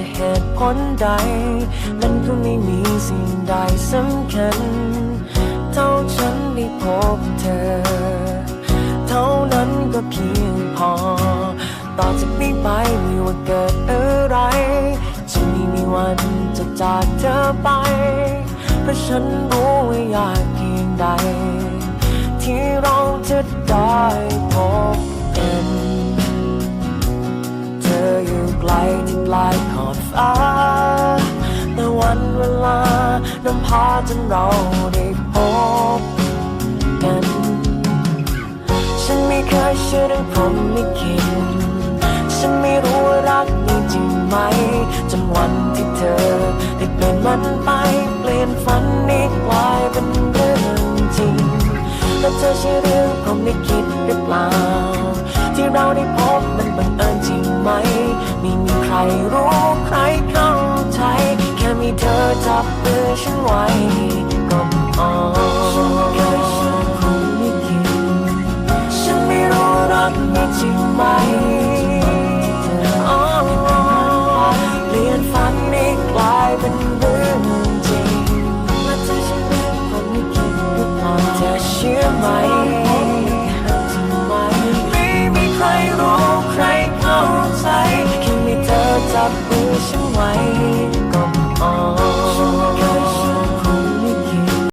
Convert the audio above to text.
จะเหตุผลใด มันก็ไม่มีสิ่งใดสำคัญ เท่าฉันได้พบเธอ เท่านั้นก็เพียงพอ ต่อจากนี้ไปไม่ว่าเกิดอะไรจะไม่มีวันจะจากเธอไป เพราะฉันรู้ว่ายากเพียงใด ที่เราจะได้พบกัน ไกลที่ปลายขอบฟ้าแต่วันเวลานำพาจนเราได้พบกัน ฉันไม่เคยเชื่อเรื่องพรหมลิขิตฉันไม่รู้ว่ารักมีจริงไหมจนวันที่เธอได้เปลี่ยนมันไปเปลี่ยนฝันนี้กลายเป็นเรื่องจริงแล้วเธอใช่เรื่องพรหมลิขิตหรือเปล่า ที่เราได้พ ไม่มีใครรู้ใครเข้าใจ แค่มีเธอจับมือฉันไว้ก็ จับมือฉันไว้ก็พอ